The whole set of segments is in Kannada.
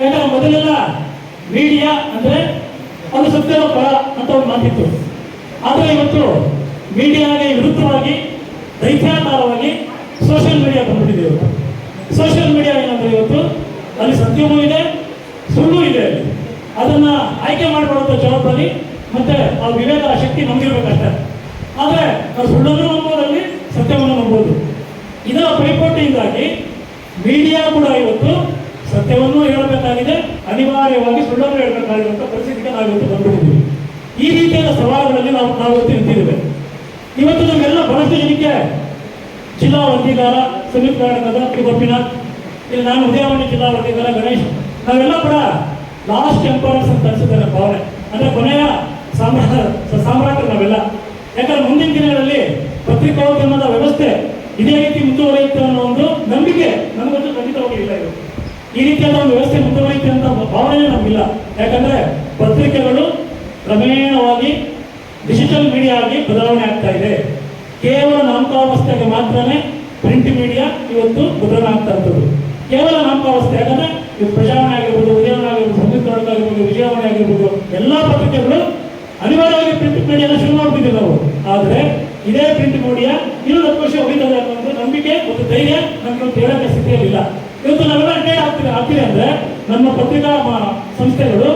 ಯಾಕಂದ್ರೆ ಮೊದಲೆಲ್ಲ ಮೀಡಿಯಾ ಅಂದ್ರೆ ಅದು ಸತ್ಯದ ಪರ ಅಂತ ಒಂದು ಮಾತಿತ್ತು ಆದರೆ ಇವತ್ತು ಮೀಡಿಯಾಗೆ ವಿರುದ್ಧವಾಗಿ ದೈತ್ಯಾಕಾರವಾಗಿ ಸೋಷಿಯಲ್ ಮೀಡಿಯಾ ಬಂದ್ಬಿಟ್ಟಿದೆ ಇವತ್ತು. ಸೋಷಿಯಲ್ ಮೀಡಿಯಾ ಏನಂದ್ರೆ ಇವತ್ತು, ಅಲ್ಲಿ ಸತ್ಯವೂ ಇದೆ, ಸುಳ್ಳು ಇದೆ ಅದನ್ನ ಆಯ್ಕೆ ಮಾಡಿಕೊಳ್ಳುವಂಥ ಜವಾಬ್ದಾರಿ ಮತ್ತೆ ಆ ವಿವೇಕ, ಆ ಶಕ್ತಿ ನಮಗಿರ್ಬೇಕಷ್ಟೇ. ಆದರೆ ನಾವು ಸುಳ್ಳನ್ನು ನಂಬೋದಲ್ಲಿ ಸತ್ಯವನ್ನು ನಂಬೋದು. ಇದರ ಪೈಪೋಟಿಯಿಂದಾಗಿ ಮೀಡಿಯಾ ಕೂಡ ಇವತ್ತು ಸತ್ಯವನ್ನು ಹೇಳಬೇಕಾಗಿದೆ, ಅನಿವಾರ್ಯವಾಗಿ ಸುಳ್ಳನ್ನು ಹೇಳಬೇಕಾಗಿರುವಂತಹ ಪರಿಸ್ಥಿತಿಗೆ ನಾವು ಇವತ್ತು ಬಂದ್ಬಿಟ್ಟಿದ್ದೀವಿ ಈ ರೀತಿಯಾದ ಸವಾಲುಗಳಲ್ಲಿ ನಾವು ನಾವು ಇವತ್ತು ನಿಂತಿದ್ದೇವೆ. ಇವತ್ತು ನಮಗೆಲ್ಲ ಬಹಳಷ್ಟು ಜನಕ್ಕೆ ಜಿಲ್ಲಾ ವರದಿಗಾರ ಸುನೀಲ್ ಕರ್ನಾಟಕದ ಇಲ್ಲಿ ನಾನು ಉದಯವಾಣಿ ಜಿಲ್ಲಾ ವರದಿಗಾರ ಗಣೇಶ್, ನಾವೆಲ್ಲ ಕೂಡ ಲಾಸ್ಟ್ ಎಂಪರರ್ಸ್ ಅಂತ ಅನಿಸಿದ್ದಾರೆ ಭಾವನೆ. ಅಂದ್ರೆ ಕೊನೆಯ ಸಾಮ್ರಾಟ, ಸಾಮ್ರಾಟರು ನಾವೆಲ್ಲ. ಯಾಕಂದ್ರೆ ಮುಂದಿನ ದಿನಗಳಲ್ಲಿ ಪತ್ರಿಕೋದ್ಯಮದ ವ್ಯವಸ್ಥೆ ಇದೇ ರೀತಿ ಮುಂದುವರಿಯುತ್ತೆ ಅನ್ನೋ ಒಂದು ನಂಬಿಕೆ ನಮಗಂತೂ ಖಂಡಿತವಾಗಿ ಇಲ್ಲ ಇದು. ಈ ರೀತಿಯಾದ ಒಂದು ವ್ಯವಸ್ಥೆ ಮುಂದುವರಿಯುತ್ತೆ ಅಂತ ಭಾವನೆ ನಮಗಿಲ್ಲ. ಯಾಕಂದ್ರೆ ಪತ್ರಿಕೆಗಳು ಕ್ರಮೇಣವಾಗಿ ಡಿಜಿಟಲ್ ಮೀಡಿಯಾ ಆಗಿ ಬದಲಾವಣೆ ಆಗ್ತಾ ಇದೆ. ಕೇವಲ ನಾಮಕಾವಸ್ಥೆಗೆ ಮಾತ್ರನೇ ಪ್ರಿಂಟ್ ಮೀಡಿಯಾ ಇವತ್ತು ಬದಲಾವಣೆ ಆಗ್ತಾ ಇರ್ತದೆ. ಕೇವಲ ನಾಮಕಾವಸ್ಥೆ ಯಾಕಂದ್ರೆ ಇದು ಪ್ರಜಾವಣೆ ಆಗಿರ್ಬೋದು ಉದಯವಾಣಿ ಆಗಿರ್ಬೋದು ಸಂಯುಕ್ತ ಆಗಿರ್ಬೋದು, ವಿಜಯವಾಣಿ ಆಗಿರ್ಬೋದು, ಎಲ್ಲ ಪತ್ರಿಕೆಗಳು ಅನಿವಾರ್ಯವಾಗಿ ಪ್ರಿಂಟ್ ಮೀಡಿಯಾನ ಶುರು ಮಾಡ್ತಿದ್ದೀವಿ ನಾವು. ಆದರೆ ಇದೇ ಪ್ರಿಂಟ್ ಮೀಡಿಯಾ ಇನ್ನೂ ವರ್ಷ ಉಳಿತದೆ ಅನ್ನೋ ನಂಬಿಕೆ ಮತ್ತು ಧೈರ್ಯ ನಮ್ಗೆ ಹೇಳಕ್ಕೆ ಸ್ಥಿತಿಯಲ್ಲಿಲ್ಲ ಇವತ್ತು ನಾವೆಲ್ಲ ಅಟೆಂಡ್ ಆಗ್ತೀವಿ ಆಗ್ತೀವಿ ಅಂದ್ರೆ ನಮ್ಮ ಪತ್ರಿಕಾ ಸಂಸ್ಥೆಗಳು,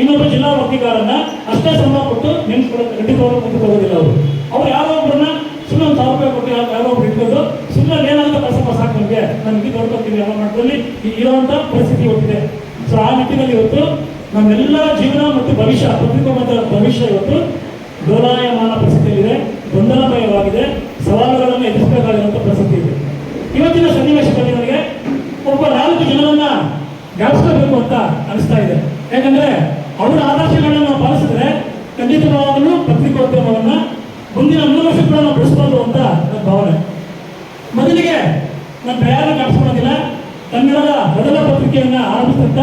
ಇನ್ನೊಬ್ಬ ಜಿಲ್ಲಾ ವಕೀಲರನ್ನ ಅಷ್ಟೇ ಸಂಬಳ ಕೊಟ್ಟು ನೆನ್ಸ್ಕೊಳ್ಳೋದು ಕಟ್ಟಿಕೊಳ್ಳೋ ಕಟ್ಟಿಕೊಳ್ಳೋದಿಲ್ಲ ಅವರು. ಅವ್ರು ಯಾರೋ ಒಬ್ಬರನ್ನ ಸುಮ್ಮನೆ ಒಂದು ಸಾವಿರ ರೂಪಾಯಿ ಕೊಟ್ಟು ಯಾರೋ ಒಬ್ರು ಇಟ್ಕೊಂಡು ಸುಮ್ಮನೆ ಏನಾದರೂ ಕೆಲಸ ಸಾಕು ನಮಗೆ ನಮ್ಗೆ ನೋಡ್ಕೊತೀವಿ ಅನ್ನೋ ಮಟ್ಟದಲ್ಲಿ ಇರುವಂತ ಪರಿಸ್ಥಿತಿ ಇವತ್ತಿದೆ ಸೊ ಆ ನಿಟ್ಟಿನಲ್ಲಿ ಇವತ್ತು ನಮ್ಮೆಲ್ಲ ಜೀವನ ಮತ್ತು ಭವಿಷ್ಯ ಪತ್ರಿಕೋದ್ಯಮದ ಭವಿಷ್ಯ ಇವತ್ತು ಡೋಲಾಯಮಾನ ಪರಿಸ್ಥಿತಿಯಲ್ಲಿದೆ, ಗೊಂದಲಮಯವಾಗಿದೆ, ಸವಾಲುಗಳನ್ನು ಎದುರಿಸಬೇಕಾಗಿರುವಂಥ ಪರಿಸ್ಥಿತಿ ಇದೆ. ಇವತ್ತಿನ ಸನ್ನಿವೇಶದಲ್ಲಿ ಒಬ್ಬ ನಾಲ್ಕು ಜನರನ್ನ ಜ್ಞಾಪಿಸಬೇಕು ಅಂತ ಅನಿಸ್ತಾ ಇದೆ. ಯಾಕಂದ್ರೆ ಅವರ ಆದರ್ಶಗಳನ್ನ ನಾವು ಪಾಲಿಸಿದ್ರೆ ಖಂಡಿತವಾಗಲೂ ಪತ್ರಿಕೋದ್ಯಮವನ್ನ ಮುಂದಿನ ಮೂರು ವರ್ಷ ಕೂಡ ಅಂತ ನನ್ನ ಭಾವನೆ. ಮೊದಲಿಗೆ ನಾನು ತಯಾರು ಕಾಣಿಸ್ಕೊಳ್ಳೋದಿಲ್ಲ ಕನ್ನಡದ ಮೊದಲ ಪತ್ರಿಕೆಯನ್ನ ಆರಂಭಿಸಿದಂತ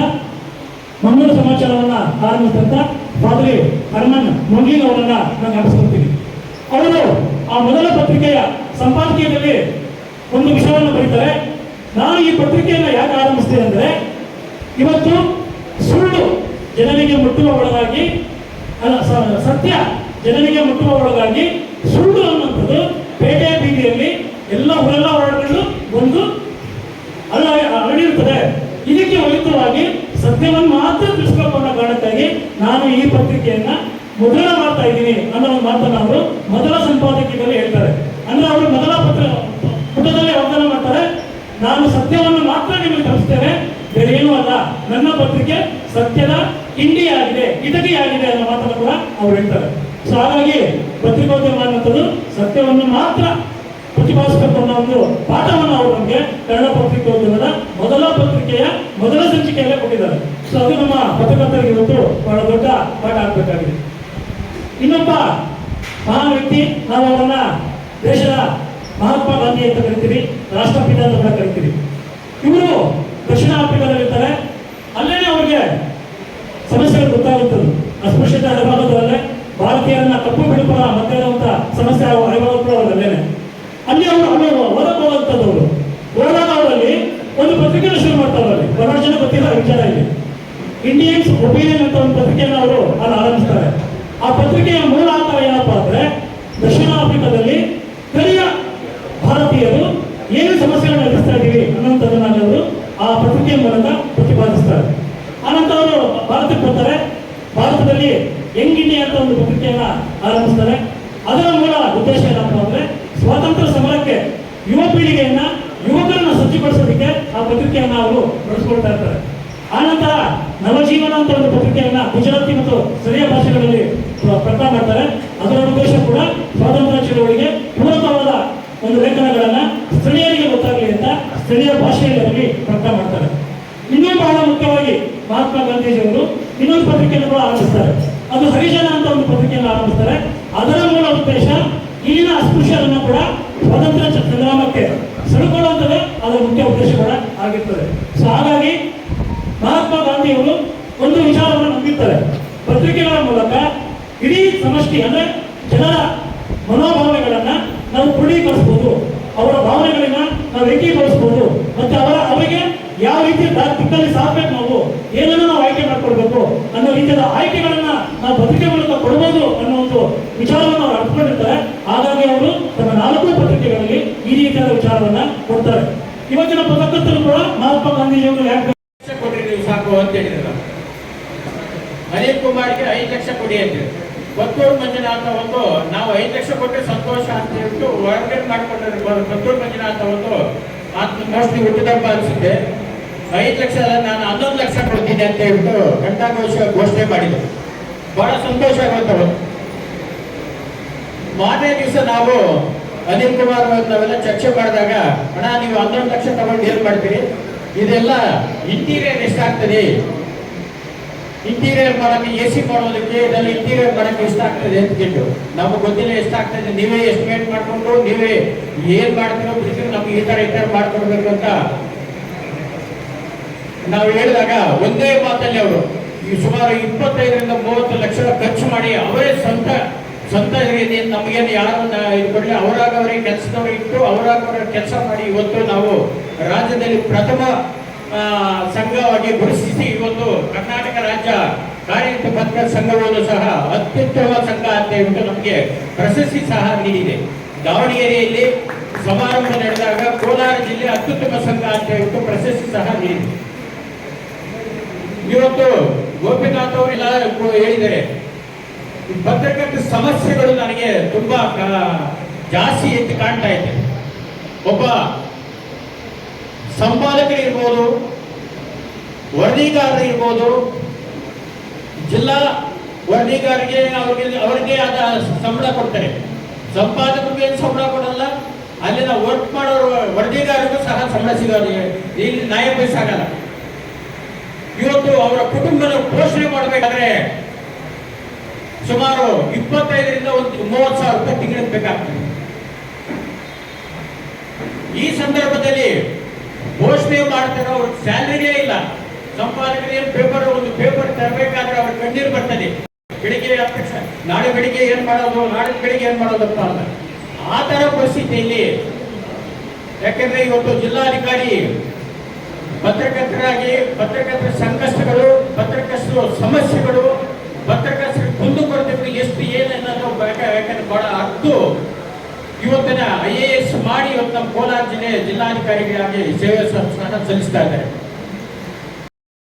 ಮಂಗಳೂರು ಸಮಾಚಾರವನ್ನ ಆರಂಭಿಸಿದಂತ ಪಾದ್ರಿ ಹರ್ಮನ್ ಮೊಂಗೀನ್ ಅವರನ್ನ ನಾನು ಜ್ಞಾಪಿಸ್ಕೊಳ್ತೀನಿ. ಅವರು ಆ ಮೊದಲ ಪತ್ರಿಕೆಯ ಸಂಪಾದಕೀಯದಲ್ಲಿ ಒಂದು ವಿಷಯವನ್ನು ಬರೀತಾರೆ. ನಾನು ಈ ಪತ್ರಿಕೆಯನ್ನು ಯಾಕೆ ಆರಂಭಿಸಿದೆ ಅಂದ್ರೆ, ಇವತ್ತು ಸುಳ್ಳು ಜನರಿಗೆ ಮುಟ್ಟುವ ಒಳಗಾಗಿ, ಅಲ್ಲ ಸತ್ಯ ಜನರಿಗೆ ಮುಟ್ಟುವ ಒಳಗಾಗಿ ಸುಳ್ಳು ಅನ್ನುವಂಥದ್ದು ಪೇಟೆ ಬೀದಿಯಲ್ಲಿ ಎಲ್ಲ ಊರೆಲ್ಲ ಹೊರಡಲು ಒಂದು ಅಲ್ಲ ಹರಡಿರುತ್ತದೆ ಇದಕ್ಕೆ ವಿರುದ್ಧವಾಗಿ ಸತ್ಯವನ್ನು ಮಾತ್ರ ತಿಳಿಸ್ಬೇಕು ಕಾರಣಕ್ಕಾಗಿ ನಾನು ಈ ಪತ್ರಿಕೆಯನ್ನು ಮೊದಲ ಮಾಡ್ತಾ ಇದ್ದೀನಿ ಅನ್ನೋ ಒಂದು ಮಾತನ್ನ ಅವರು ಮೊದಲ ಸಂಪಾದಕೀಯದಲ್ಲಿ ಹೇಳ್ತಾರೆ. ಅಂದ್ರೆ ಅವರು ಮೊದಲ ಪತ್ರ ಪುಟದಲ್ಲಿ ವಾಗ್ದಾನ ಮಾಡ್ತಾರೆ ನಾನು ಸತ್ಯವನ್ನು ಮಾತ್ರ ನಿಮಗೆ ತರಿಸ್ತೇನೆ ಬೇರೆ ಏನೂ ಅಲ್ಲ ನನ್ನ ಪತ್ರಿಕೆ ಸತ್ಯದ ಇಂಡಿ ಆಗಿದೆ, ಕಿಟಕಿ ಆಗಿದೆ ಅನ್ನೋ ಮಾತನ್ನು ಕೂಡ ಅವ್ರು ಹೇಳ್ತಾರೆ. ಸೊ ಹಾಗಾಗಿ ಪತ್ರಿಕೋದ್ಯಮ ಅನ್ನುವಂಥದ್ದು ಸತ್ಯವನ್ನು ಮಾತ್ರ ಪ್ರತಿಪಾದಿಸಬೇಕು ಒಂದು ಪಾಠವನ್ನು ಅವರು ನಮಗೆ ಕನ್ನಡ ಪತ್ರಿಕೋದ್ಯಮದ ಮೊದಲ ಪತ್ರಿಕೆಯ ಮೊದಲ ಸಂಚಿಕೆಯಲ್ಲೇ ಕೊಟ್ಟಿದ್ದಾರೆ. ಸೊ ಅದು ನಮ್ಮ ಪತ್ರಕರ್ತರಿಗೆ ಇವತ್ತು ಬಹಳ ದೊಡ್ಡ ಪಾಠ ಆಗಬೇಕಾಗಿದೆ. ಇನ್ನೊಬ್ಬ ಮಹಾನ್ ವ್ಯಕ್ತಿ, ನಾವು ಅವರನ್ನ ದೇಶದ ಮಹಾತ್ಮ ಗಾಂಧಿ ಅಂತ ಕರಿತೀವಿ, ರಾಷ್ಟ್ರಪಿತ ಅಂತ ಕೂಡ ಕರಿತೀವಿ. ಇವರು ದಕ್ಷಿಣ ಆಫ್ರಿಕಾದಲ್ಲಿರ್ತಾರೆ. ಅವರಿಗೆ ಸಮಸ್ಯೆಗಳು ಗೊತ್ತಾಗುತ್ತದೆ. ಅಸ್ಪೃಶ್ಯತೆ ಅನುಭವದಲ್ಲೇ ಭಾರತೀಯರನ್ನ ಕಪ್ಪು ಬಿಡುಪರ ಮತ್ತೆ ಅಂತ ಸಮಸ್ಯೆ ಅನುಭವ ಅವರಲ್ಲೇನೆ ಅಲ್ಲಿ ಅವರು ಅನುಭವ ಹೋದಾಗ ಅವರಲ್ಲಿ ಒಂದು ಪತ್ರಿಕೆ ಶುರು ಮಾಡ್ತಾರೆ ಬಹಳ ಜನ ಗೊತ್ತಿಲ್ಲ, ವಿಚಾರ ಇಲ್ಲಿ ಇಂಡಿಯನ್ಸ್ ಒಪಿನಿಯನ್ ಅಂತ ಒಂದು ಪತ್ರಿಕೆಯನ್ನು ಅವರು ಅಲ್ಲಿ ಆರಂಭಿಸ್ತಾರೆ. ಆ ಪತ್ರಿಕೆಯ ಮೂಲ ಆಧಾರ ಏನಪ್ಪಾ ಅಂದ್ರೆ ದಕ್ಷಿಣ ಆಫ್ರಿಕಾದಲ್ಲಿ ಕರಿಯ ಭಾರತೀಯರು ಏನು ಸಮಸ್ಯೆಗಳನ್ನು ಎದುರಿಸ್ತಾ ಇದ್ದೀವಿ ಅನ್ನೋಂಥದ್ದನ್ನ ಅವರು ಆ ಪತ್ರಿಕೆಯ ಮೂಲಕ ಪ್ರತಿಪಾದಿಸ್ತಾರೆ. ಭಾರತಕ್ಕೆ ಬರ್ತಾರೆ. ಭಾರತದಲ್ಲಿ ಯಂಗ್ ಇಂಡಿಯಾ ಅಂತ ಒಂದು ಪತ್ರಿಕೆಯನ್ನ ಆರಂಭಿಸ್ತಾರೆ. ಅದರ ಮೂಲ ಉದ್ದೇಶ ಏನಪ್ಪ ಅಂದ್ರೆ ಸ್ವಾತಂತ್ರ್ಯ ಸಮರಕ್ಕೆ ಯುವ ಪೀಳಿಗೆಯನ್ನ, ಯುವಕರನ್ನ ಸಜ್ಜುಗೊಳಿಸೋದಕ್ಕೆ ಆ ಪತ್ರಿಕೆಯನ್ನ ಅವರು ಬಳಸ್ಕೊಳ್ತಾ ಇರ್ತಾರೆ. ಆನಂತರ ನವಜೀವನ ಅಂತ ಒಂದು ಪತ್ರಿಕೆಯನ್ನ ಗುಜರಾತಿ ಮತ್ತು ಸ್ಥಳೀಯ ಭಾಷೆಗಳಲ್ಲಿ ಪ್ರ- ಪ್ರಕಟ ಮಾಡ್ತಾರೆ. ಅದರ ಉದ್ದೇಶ ಕೂಡ ಸ್ವಾತಂತ್ರ್ಯ ಚಳವಳಿಗೆ ಪೂರಕವಾದ ಒಂದು ಲೇಖನಗಳನ್ನ ಸ್ಥಳೀಯರಿಗೆ ಗೊತ್ತಾಗಲಿ ಅಂತ ಸ್ಥಳೀಯ ಭಾಷೆಯಲ್ಲಿ ಅವರಿಗೆ ಪ್ರಕಟ ಮಾಡ್ತಾರೆ. ಇನ್ನೂ ಬಹಳ ಮುಖ್ಯವಾಗಿ ಮಹಾತ್ಮ ಗಾಂಧೀಜಿಯವರು ಇನ್ನೊಂದು ಪತ್ರಿಕೆಯನ್ನು ಕೂಡ ಆರಂಭಿಸ್ತಾರೆ. ಅದು ಹರಿಜನ ಅಂತ ಒಂದು ಪತ್ರಿಕೆಯನ್ನು ಆರಂಭಿಸ್ತಾರೆ. ಅದರ ಮೂಲ ಉದ್ದೇಶ ಈಗಿನ ಅಸ್ಪೃಶ್ಯರನ್ನು ಕೂಡ ಸ್ವಾತಂತ್ರ್ಯ ಸಂಗ್ರಾಮಕ್ಕೆ ಸೆಳೆಕೊಳ್ಳುವಂಥದ್ದೇ ಅದರ ಮುಖ್ಯ ಉದ್ದೇಶ ಕೂಡ ಆಗಿರ್ತದೆ ಸೊ ಹಾಗಾಗಿ ಮಹಾತ್ಮ ಗಾಂಧಿಯವರು ಒಂದು ವಿಚಾರವನ್ನು ನಂಬಿರ್ತಾರೆ. ಪತ್ರಿಕೆಗಳ ಮೂಲಕ ಇಡೀ ಸಮಷ್ಟಿ, ಅಂದ್ರೆ ಜನರ ಮನೋಭಾವನೆಗಳನ್ನ ನಾವು ಕ್ರೋಢೀಕರಿಸ್ಬೋದು ಅವರ ಭಾವನೆಗಳನ್ನ ನಾವು ಏಕೀಕರಿಸಬಹುದು ಮತ್ತು ಅವರ, ಅವರಿಗೆ ಯಾವ ರೀತಿ ದಿಕ್ಕಲ್ಲಿ ಸಾಧಬೇಕು ನಾವು, ಏನನ್ನ ನಾವು ಆಯ್ಕೆ ಮಾಡ್ಕೊಳ್ಬೇಕು ಅನ್ನೋ ರೀತಿಯ ಆಯ್ಕೆಗಳನ್ನ ನಾವು ಪತ್ರಿಕೆ ಮೂಲಕ ಕೊಡ್ಬೋದು ಅನ್ನೋ ಒಂದು ವಿಚಾರವನ್ನು ಅವರು ಅರ್ಥಕೊಂಡಿರ್ತಾರೆ ಹಾಗಾಗಿ ಅವರು ತಮ್ಮ ನಾಲ್ಕು ಪತ್ರಿಕೆಗಳಲ್ಲಿ ಈ ರೀತಿಯಾದ ವಿಚಾರವನ್ನ ಕೊಡ್ತಾರೆ. ಇವತ್ತಿನ ಪತ್ರಕರ್ತರು ಕೂಡ ಮಹಾತ್ಮ ಗಾಂಧೀಜಿಯವರು ಯಾಕೆ ಕೊಡ್ರಿ ನೀವು ಸಾಕು ಅಂತ ಹೇಳಿದ್ರು ಅನಿಲ್ ಕುಮಾರ್ಗೆ ಐದು ಲಕ್ಷ ಕೊಡಿ ಅಂತ ಕೊತ್ತೂರು ಮಂಜುನಾಥ ಒಂದು, ನಾವು ಐದು ಲಕ್ಷ ಕೊಟ್ಟರೆ ಸಂತೋಷ ಅಂತ ಹೇಳ್ಬಿಟ್ಟು ಹೊರಗಡೆ ಮಾಡ್ಕೊಂಡ್ರೆ ಕೊತ್ತೂರು ಮಂಜುನಾಥ ಒಂದು ಆತ್ಮ ಹುಟ್ಟಿದಬ್ಬ ಅನ್ಸುತ್ತೆ. ಐದು ಲಕ್ಷ ಅಲ್ಲ, ನಾನು ಹನ್ನೊಂದು ಲಕ್ಷ ಕೊಡ್ತೀನಿ ಅಂತ ಹೇಳ್ಬಿಟ್ಟು ಘಂಟಾಘೋಷ ಘೋಷಣೆ ಮಾಡಿದ್ರು. ಬಹಳ ಸಂತೋಷ ಆಗುತ್ತೆ ಅವತ್ತು ಮಾರನೇ ದಿವಸ ನಾವು ಅನಿಲ್ ಕುಮಾರ್ ನಾವೆಲ್ಲ ಚರ್ಚೆ ಮಾಡಿದಾಗ, ಅಣ್ಣ, ನೀವು ಹನ್ನೊಂದು ಲಕ್ಷ ತಗೊಂಡು ಏನ್ ಮಾಡ್ತೀರಿ? ಇದೆಲ್ಲ ಇಂಟೀರಿಯರ್ ಎಷ್ಟಾಗ್ತದೆ? ಇಂಟೀರಿಯರ್ ಮಾಡಕ್ಕೆ ಎ ಸಿ ಮಾಡೋದಕ್ಕೆ ಇದೆಲ್ಲ ಇಂಟೀರಿಯರ್ ಮಾಡಕ್ಕೆ ಎಷ್ಟಾಗ್ತದೆ? ಅಂತ ಕೇಳು ನಮಗೆ ಗೊತ್ತಿಲ್ಲ ಎಷ್ಟಾಗ್ತದೆ. ನೀವೇ ಎಸ್ಟಿಮೇಟ್ ಮಾಡ್ಕೊಂಡು, ನೀವೇ ಏನ್ ಮಾಡ್ತೀರೋ ಬಿಡ್ತೀರೋ ನಮ್ಗೆ ಈ ತರ ಈ ತರ ಮಾಡ್ಕೊಡ್ಬೇಕು ಅಂತ ನಾವು ಹೇಳಿದಾಗ ಒಂದೇ ಮಾತಲ್ಲಿ ಅವರು, ಈ ಸುಮಾರು ಇಪ್ಪತ್ತೈದರಿಂದ ಮೂವತ್ತು ಲಕ್ಷ ಖರ್ಚು ಮಾಡಿ ಅವರೇ ಸ್ವಂತ ಸ್ವಂತ ನಮಗೇನು ಯಾರನ್ನ ಇದು ಕೊಡಲಿ ಅವರಾಗ ಅವರಿಗೆ ಕೆಲಸದವರು ಇಟ್ಟು ಅವರಾಗ ಅವರ ಕೆಲಸ ಮಾಡಿ ಇವತ್ತು ನಾವು ರಾಜ್ಯದಲ್ಲಿ ಪ್ರಥಮ ಸಂಘವಾಗಿ ಗುರುತಿಸಿ ಇವತ್ತು ಕರ್ನಾಟಕ ರಾಜ್ಯ ಕಾರ್ಯನಿರತ ಪತ್ರ ಸಂಘವನ್ನು ಸಹ ಅತ್ಯುತ್ತಮ ಸಂಘ ಅಂತ ಹೇಳ್ಬಿಟ್ಟು ನಮಗೆ ಪ್ರಶಸ್ತಿ ಸಹ ನೀಡಿದೆ. ದಾವಣಗೆರೆಯಲ್ಲಿ ಸಮಾರಂಭ ನಡೆದಾಗ ಕೋಲಾರ ಜಿಲ್ಲೆ ಅತ್ಯುತ್ತಮ ಸಂಘ ಅಂತ ಹೇಳ್ಬಿಟ್ಟು ಪ್ರಶಸ್ತಿ ಸಹ ನೀಡಿದೆ. ಇವತ್ತು ಗೋಪಿನಾಥ್ ಅವರೆಲ್ಲ ಹೇಳಿದ್ದಾರೆ, ಈ ಪತ್ರಕರ್ತರ ಸಮಸ್ಯೆಗಳು ನನಗೆ ತುಂಬಾ ಜಾಸ್ತಿ ಎದ್ದು ಕಾಣ್ತಾ ಇದೆ. ಒಬ್ಬ ಸಂಪಾದಕರಿರ್ಬೋದು ವರದಿಗಾರರು ಇರ್ಬೋದು, ಜಿಲ್ಲಾ ವರದಿಗಾರರಿಗೆ ಅವ್ರಿಗೆ ಅವ್ರಿಗೆ ಆದ ಸಂಬಳ ಕೊಡ್ತಾರೆ. ಸಂಪಾದಕರಿಗೆ ಏನು ಸಂಬಳ ಕೊಡಲ್ಲ, ಅಲ್ಲಿನ ವರ್ಕ್ ಮಾಡೋರು ವರದಿಗಾರರಿಗೂ ಸಹ ಸಂಬಳ ಸಿಗೋದು ಇಲ್ಲಿ ನ್ಯಾಯ ಆಗಲ್ಲ ಇವತ್ತು ಅವರ ಕುಟುಂಬದ ಪೋಷಣೆ ಮಾಡಬೇಕಾದ್ರೆ ಸುಮಾರು ಇಪ್ಪತ್ತೈದರಿಂದ ಒಂದು ಮೂವತ್ತು ಸಾವಿರ ರೂಪಾಯಿ ತಿಂಗಳಿಗೆ ಬೇಕಾಗ್ತದೆ. ಈ ಸಂದರ್ಭದಲ್ಲಿ ಘೋಷಣೆ ಮಾಡ್ತಾರೆ ಅವ್ರ ಸ್ಯಾಲರಿನೇ ಇಲ್ಲ. ಸಂಪಾದಕರಿಗೆ ಪೇಪರ್ ಒಂದು ಪೇಪರ್ ತರಬೇಕಾದ್ರೆ ಅವ್ರ ಕಣ್ಣೀರು ಬರ್ತದೆ. ಬೆಳಿಗ್ಗೆ ನಾಳೆ ಬೆಳಿಗ್ಗೆ ಏನ್ ಮಾಡೋದು, ನಾಳೆ ಬೆಳಿಗ್ಗೆ ಏನ್ ಮಾಡೋದಪ್ಪ ಅಂತ. ಆ ತರ ಪರಿಸ್ಥಿತಿಯಲ್ಲಿ ಯಾಕೆಂದ್ರೆ ಇವತ್ತು ಜಿಲ್ಲಾಧಿಕಾರಿ ಪತ್ರಕರ್ತರಾಗಿ, ಪತ್ರಕರ್ತರ ಸಂಕಷ್ಟಗಳು, ಪತ್ರಕರ್ತರು ಸಮಸ್ಯೆಗಳು, ಪತ್ರಕರ್ತರ ಕುಂದುಕೊರತೆಗಳು ಎಷ್ಟು ಏನೇನೋ ಯಾಕಂದ್ರೆ ಬಹಳ ಅರ್ಥ ಇವತ್ತಿನ ಐ ಎ ಎಸ್ ಮಾಡಿ ಇವತ್ತು ನಮ್ಮ ಕೋಲಾರ ಜಿಲ್ಲೆ ಜಿಲ್ಲಾಧಿಕಾರಿಗಳಾಗಿ ಸೇವೆ ಸಲ್ಲಿಸ್ತಾ ಇದ್ದಾರೆ.